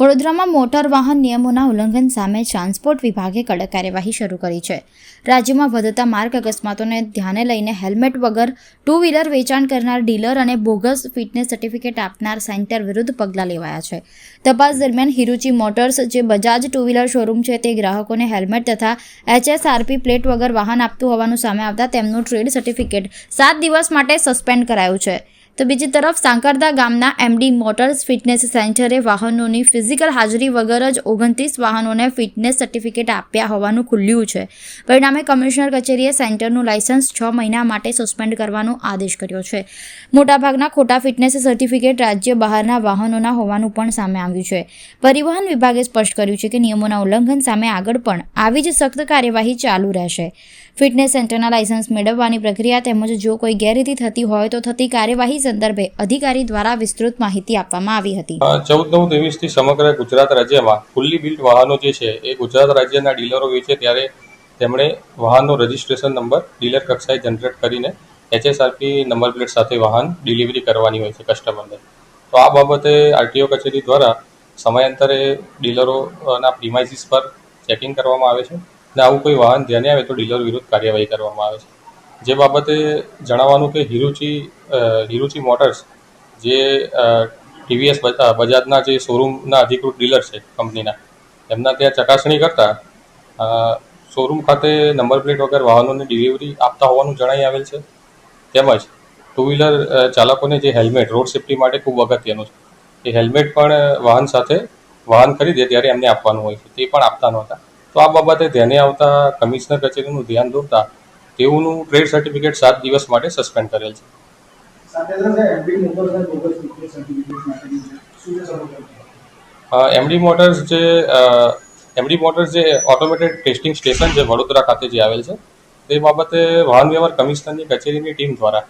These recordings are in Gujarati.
વડોદરામાં મોટર વાહન નિયમોના ઉલ્લંઘન સામે ટ્રાન્સપોર્ટ વિભાગે કડક કાર્યવાહી શરૂ કરી છે. રાજ્યમાં વધતા માર્ગ અકસ્માતોને ધ્યાને લઈને હેલ્મેટ વગર ટુ વ્હીલર વેચાણ કરનાર ડીલર અને બોગસ ફિટનેસ સર્ટિફિકેટ આપનાર સેન્ટર વિરુદ્ધ પગલાં લેવાયા છે. તપાસ દરમિયાન હિરુચિ મોટર્સ જે બજાજ ટુ વ્હીલર શોરૂમ છે તે ગ્રાહકોને હેલ્મેટ તથા એચએસઆરપી પ્લેટ વગર વાહન આપતું હોવાનું સામે આવતા તેમનું ટ્રેડ સર્ટિફિકેટ સાત દિવસ માટે સસ્પેન્ડ કરાયું છે. તો બીજી તરફ સાંકરદા ગામના એમડી મોટર્સ ફિટનેસ સેન્ટરે વાહનોની ફિઝિકલ હાજરી વગર જ ઓગણત્રીસ વાહનોને ફિટનેસ સર્ટિફિકેટ આપ્યા હોવાનું ખુલ્યું છે. પરિણામે કમિશનર કચેરીએ સેન્ટરનું લાયસન્સ છ મહિના માટે સસ્પેન્ડ કરવાનો આદેશ કર્યો છે. મોટાભાગના ખોટા ફિટનેસ સર્ટિફિકેટ રાજ્ય બહારના વાહનોના હોવાનું પણ સામે આવ્યું છે. પરિવહન વિભાગે સ્પષ્ટ કર્યું છે કે નિયમોના ઉલ્લંઘન સામે આગળ પણ આવી જ સખ્ત કાર્યવાહી ચાલુ રહેશે. ફિટનેસ સેન્ટરના લાયસન્સ મેળવવાની પ્રક્રિયા તેમજ જો કોઈ ગેરરીતિ થતી હોય તો થતી કાર્યવાહી સંદર્ભે અધિકારી દ્વારા વિસ્તૃત માહિતી આપવામાં આવી હતી. ચૌદ નવ ત્રેવીસથી સમગ્ર ગુજરાત રાજ્યમાં ફુલ્લી બિલ્ટ વાહનો જે છે, એ ગુજરાત રાજ્યના ડીલરો વેચે ત્યારે તેમણે વાહનનો રજિસ્ટ્રેશન નંબર, ડીલર કક્ષાએ જનરેટ કરીને એચએસઆરપી નંબર પ્લેટ સાથે વાહન ડિલિવરી કરવાની હોય છે કસ્ટમરને. તો આ બાબતે આરટીઓ કચેરી દ્વારા સમયાંતરે ડીલરોના પ્રિમાઇસીસ પર ચેકિંગ કરવામાં આવે છે. અને આવું કોઈ વાહન ધ્યાને આવે તો ડીલર વિરુદ્ધ કાર્યવાહી કરવામાં આવે છે. જે બાબતે જણાવવાનું કે હિરુચી હિરુચી મોટર્સ જે ટીવીએસ બજાજના જે શોરૂમના અધિકૃત ડીલર છે કંપનીના, એમના ત્યાં ચકાસણી કરતા શોરૂમ ખાતે નંબર પ્લેટ વગર વાહનોની ડિલિવરી આપતા હોવાનું જણાઈ આવેલ છે. તેમજ ટુ વ્હીલર ચાલકોને જે હેલ્મેટ, રોડ સેફ્ટી માટે ખૂબ અગત્યનું છે. એ હેલ્મેટ પણ વાહન સાથે વાહન ખરીદે ત્યારે એમને આપવાનું હોય છે. તે પણ આપતા નહોતા. તો આ બાબતે ધ્યાને આવતા કમિશનર કચેરીનું ધ્યાન દોરતા તેઓનું ટ્રેડ સર્ટિફિકેટ સાત દિવસ માટે સસ્પેન્ડ કરેલ છે. એમડી મોટર્સ જે એમડી મોટર્સ જે ઓટોમેટેડ ટેસ્ટિંગ સ્ટેશન છે વડોદરા ખાતે જે આવેલ છે તે બાબતે વાહન વ્યવહાર કમિશનરની કચેરીની ટીમ દ્વારા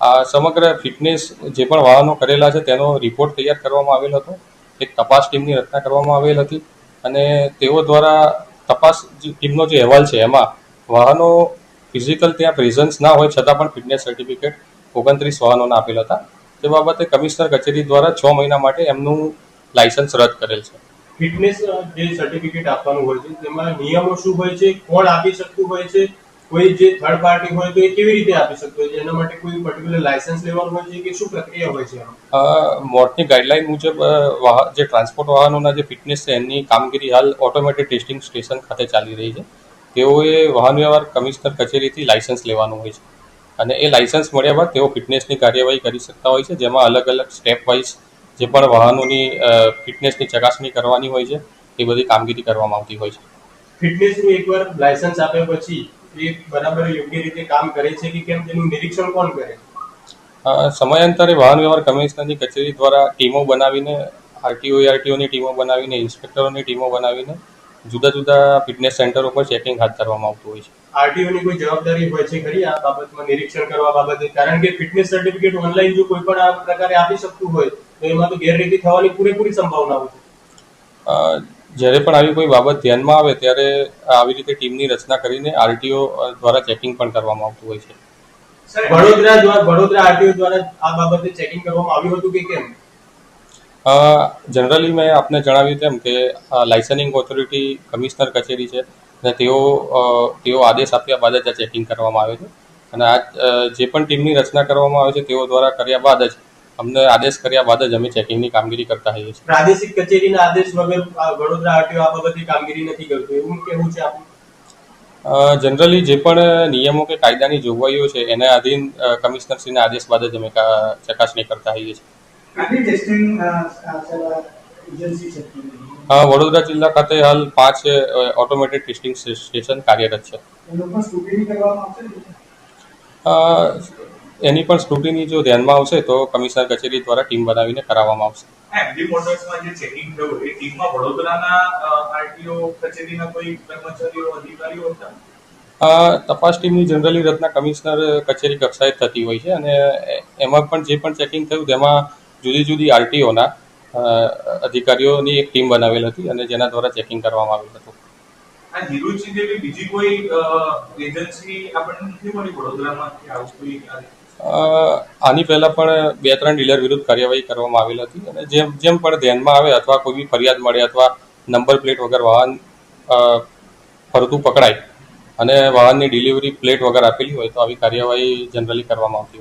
આ સમગ્ર ફિટનેસ જે પણ વાહનો કરેલા છે તેનો રિપોર્ટ તૈયાર કરવામાં આવેલ હતો. એક તપાસ ટીમની રચના કરવામાં આવેલ હતી. અને તેઓ દ્વારા તપાસ ટીમનો જે અહેવાલ છે, એમાં વાહનો ફિઝિકલ ત્યાં પ્રેઝન્સ ના હોય છતાં પણ ફિટનેસ સર્ટિફિકેટ ઓગણત્રીસ વાહનોના આપેલ હતા. તે બાબતે કમિશનર કચેરી દ્વારા છ મહિના માટે એમનું લાયસન્સ રદ કરેલ છે. ફિટનેસ જે સર્ટિફિકેટ આપવાનું હોય છે, તેમાં નિયમો શું હોય છે, કોણ આપી શકતું હોય છે કોઈ જે થર્ડ પાર્ટી હોય તો એ કેવી રીતે આપી શકતો હોય છે? એના માટે કોઈ પર્ટિક્યુલર લાયસન્સ લેવાનું હોય છે કે શું પ્રક્રિયા હોય છે મોટની ગાઈડલાઈન મુજબ જે ટ્રાન્સપોર્ટ વાહનોના જે ફિટનેસ છે એની કામગીરી હાલ ઓટોમેટિક ટેસ્ટિંગ સ્ટેશન ખાતે ચાલી રહી છે. તેઓએ વાહન વ્યવહાર કમિશનર કચેરીથી લાયસન્સ લેવાનું હોય છે. અને એ લાયસન્સ મળ્યા બાદ તેઓ ફિટનેસની કાર્યવાહી કરી શકતા હોય છે જેમાં અલગ અલગ સ્ટેપ વાઇઝ જે પણ વાહનોની ફિટનેસની ચકાસણી કરવાની હોય છે એ બધી કામગીરી કરવામાં આવતી હોય છે. ફિટનેસનું એકવાર લાયસન્સ આપ્યા પછી એ બરાબર યોગ્ય રીતે કામ કરે છે કે કેમ તેનું નિરીક્ષણ કોણ કરે? સમયાંતરે વાહન વ્યવહાર કમિશનરની કચેરી દ્વારા ટીમો બનાવીને આરટીઓ આરટીઓની ટીમો બનાવીને ઇન્સ્પેક્ટરોની ટીમો બનાવીને જુદા જુદા ફિટનેસ સેન્ટરો પર ચેકિંગ હાથ ધરવામાં આવતું હોય છે. આરટીઓની કોઈ જવાબદારી હોય છે ખરી આ બાબતમાં નિરીક્ષણ કરવા બાબતે? કારણ કે ફિટનેસ સર્ટિફિકેટ ઓનલાઈન જો કોઈ પણ આ પ્રકારે આપી શકતું હોય તો એમાં તો ગેરરીતિ થવાની પૂરેપૂરી સંભાવનાઓ છે. અ, જ્યારે પણ આવી કોઈ બાબત ધ્યાનમાં આવે ત્યારે આવી રીતે ટીમની રચના કરીને આરટીઓ દ્વારા ચેકિંગ પણ કરવામાં આવતું હોય છે. વડોદરા દ્વારા વડોદરા આરટીઓ દ્વારા આ બાબતે ચેકિંગ કરવામાં આવ્યું હતું કે કેમ? જનરલી મેં આપને જણાવ્યું તેમ કે લાઇસનિંગ ઓથોરિટી કમિશનર કચેરી છે અને તેઓ તેઓ આદેશ આપ્યા બાદ જ આ ચેકિંગ કરવામાં આવે છે. અને આ જે પણ ટીમની રચના કરવામાં આવે છે તેઓ દ્વારા કર્યા બાદ જ અમને આદેશ કર્યા બાદ જ અમે ચેકિંગની કામગીરી કરતા હોઈએ છીએ. પ્રાદેશિક કચેરીના આદેશ વગર વડોદરા આરટીઓ આ બાબતે કામગીરી નથી કરતું. એવું કેવું છે આપણું? જનરલી જે પણ નિયમો કે કાયદાની જોગવાઈઓ છે એના આધીન કમિશનરશ્રીના આદેશ બાદ જ અમે ચકાસણી કરતા હોઈએ છીએ. વડોદરા જિલ્લા ખાતે હાલ પાંચ ઓટોમેટેડ ટેસ્ટિંગ સ્ટેશન કાર્યરત છે. એનો પણ સ્ક્રુટિની જો ધ્યાનમાં આવશે તો કમિશનર કચેરી દ્વારા ટીમ બનાવીને કરાવવામાં આવશે. એમડી મોટર્સમાં જે ચેકિંગ થયું એ ટીમમાં વડોદરાના આરટીઓ કચેરીના કોઈ કર્મચારીઓ અધિકારીઓ હતા? તપાસ ટીમની જનરલી રચના કમિશનર કચેરી કક્ષાએ થતી હોય છે અને એમાં પણ જે પણ ચેકિંગ થયું તેમાં જુદી જુદી આરટીઓના અધિકારીઓની એક ટીમ બનાવેલ હતી અને જેના દ્વારા ચેકિંગ કરવામાં આવેલ હતું. આ હિરુચિ જેવી બીજી કોઈ એજન્સી આપણને નથી મળી વડોદરામાં આવું કોઈ આ અ, આની પહેલાં પણ બે ત્રણ ડીલર વિરુદ્ધ કાર્યવાહી કરવામાં આવેલ હતી અને જેમ જેમ પણ ધ્યાનમાં આવે અથવા કોઈ બી ફરિયાદ મળે અથવા નંબર પ્લેટ વગર વાહન ફરતું પકડાય અને વાહનની ડિલિવરી પ્લેટ વગર આપેલી હોય તો આવી કાર્યવાહી જનરલી કરવામાં આવતી હોય